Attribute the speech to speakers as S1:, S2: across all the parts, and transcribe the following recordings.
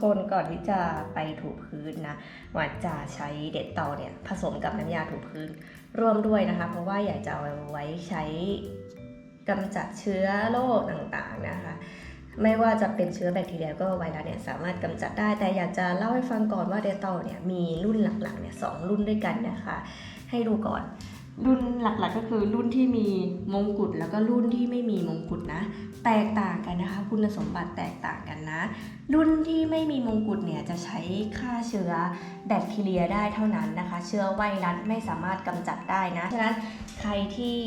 S1: คนก่อนที่จะไปถูพื้นนะวาจะใช้เด็ดเตาเนี่ยผสมกับน้ำยาถูพื้นร่วมด้วยนะคะ เพราะว่าอยากจะเอาไว้ใช้กำจัดเชื้อโรคต่างๆนะคะไม่ว่าจะเป็นเชื้อแบคทีเรียก็ไวรัสเนี่ยสามารถกำจัดได้ แต่อยากจะเล่าให้ฟังก่อนว่าเดตอเนี่ยมีรุ่นหลักๆเนี่ยสองรุ่นด้วยกันนะคะ ให้ดูก่อน รุ่นหลักๆก็คือรุ่นที่มีมงกุฎแล้วก็รุ่นที่ไม่มีมง แตกต่างกันนะคะ คุณสมบัติแตกต่างกันนะ รุ่นที่ไม่มีมงกุฎเนี่ยจะใช้ฆ่าเชื้อแบคทีเรียได้เท่านั้นนะคะ เชื้อไวรัสไม่สามารถกำจัดได้นะ ฉะนั้นใครที่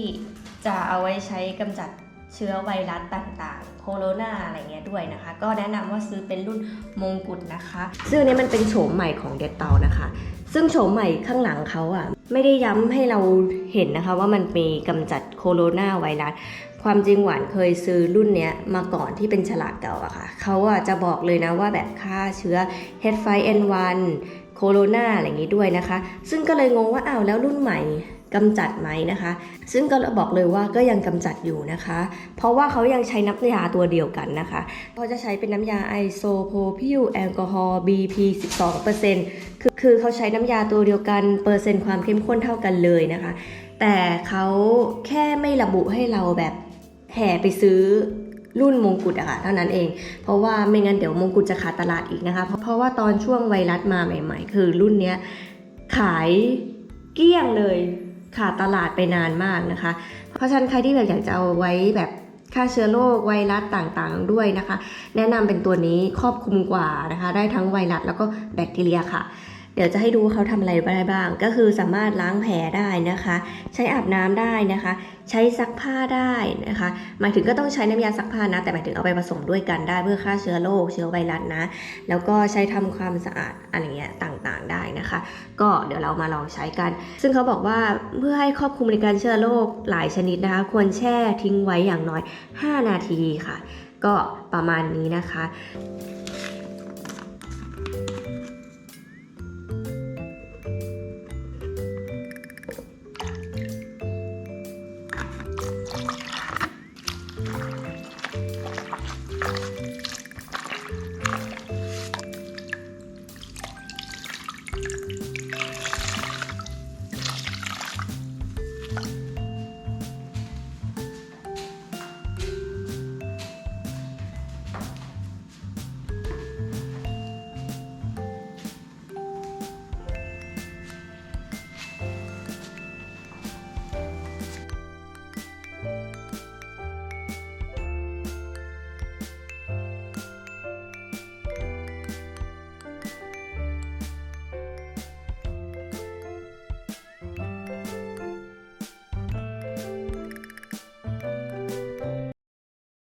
S1: จะเอาไว้ใช้กำจัดเชื้อไวรัสต่างๆ โคโรนาอะไรเงี้ยด้วยนะคะ ก็แนะนำว่าซื้อเป็นรุ่นมงกุฎนะคะ ซึ่งอันนี้มันเป็นโฉมใหม่ของเดตตานะคะ ซึ่งโฉมใหม่ข้างหลังเขาอะ ไม่ได้ย้ำให้เราเห็นนะคะว่ามันมีกำจัดโคโรนาไวรัส ความจริงหวานเคยซื้อรุ่นเนี้ยมาก่อนที่เป็นฉลากเก่าอะค่ะเขาอะจะบอกเลยนะว่าแบบฆ่าเชื้อ H5N1 โคโรนาอะไรอย่างนี้ด้วยนะคะ ซึ่งก็เลยงงว่าอ้าวแล้วรุ่นใหม่ กำจัดไหมนะคะ ซึ่งก็บอกเลยว่าก็ยังกำจัดอยู่นะคะ เพราะว่าเขายังใช้น้ำยาตัวเดียวกันนะคะเขาจะใช้เป็นน้ำยาไอโซโพพิลแอลกอฮอล์ BP 12%คือคือเขาใช้น้ำยาตัวเดียวกัน เปอร์เซ็นต์ความเข้มข้นเท่ากันเลยนะคะ แต่เขาแค่ไม่ระบุให้เราแบบแห่ไปซื้อรุ่นมงกุฎอะค่ะเท่านั้นเอง เพราะว่าไม่งั้นเดี๋ยวมงกุฎจะขาดตลาดอีกนะคะ เพราะเพราะว่าตอนช่วงไวรัสมาใหม่ ๆ คือรุ่นเนี้ยขายเกลี้ยงเลย ขาดตลาดไปนานมากนะคะ เพราะฉะนั้นใครที่แบบอยากจะเอาไว้แบบฆ่าเชื้อโรคไวรัสต่างๆด้วยนะคะ แนะนำเป็นตัวนี้ครอบคลุมกว่านะคะ ได้ทั้งไวรัสแล้วก็แบคทีเรียค่ะ เดี๋ยวจะให้ดูเขาทำอะไรได้บ้าง ก็คือสามารถล้างแผลได้นะคะ ใช้อาบน้ำได้นะคะ ใช้ซักผ้าได้นะคะ หมายถึงก็ต้องใช้น้ำยาซักผ้านะ แต่หมายถึงเอาไปผสมด้วยกันได้เพื่อฆ่าเชื้อโรคเชื้อไวรัสนะ แล้วก็ใช้ทำความสะอาดอะไรเงี้ยต่าง เดี๋ยวเรามาลองใช้กัน ซึ่งเขาบอกว่าเพื่อให้ครอบคลุมในการเชื้อโรคหลายชนิดนะคะ ควรแช่ทิ้งไว้อย่างน้อย 5 นาทีค่ะ ก็ประมาณนี้นะคะ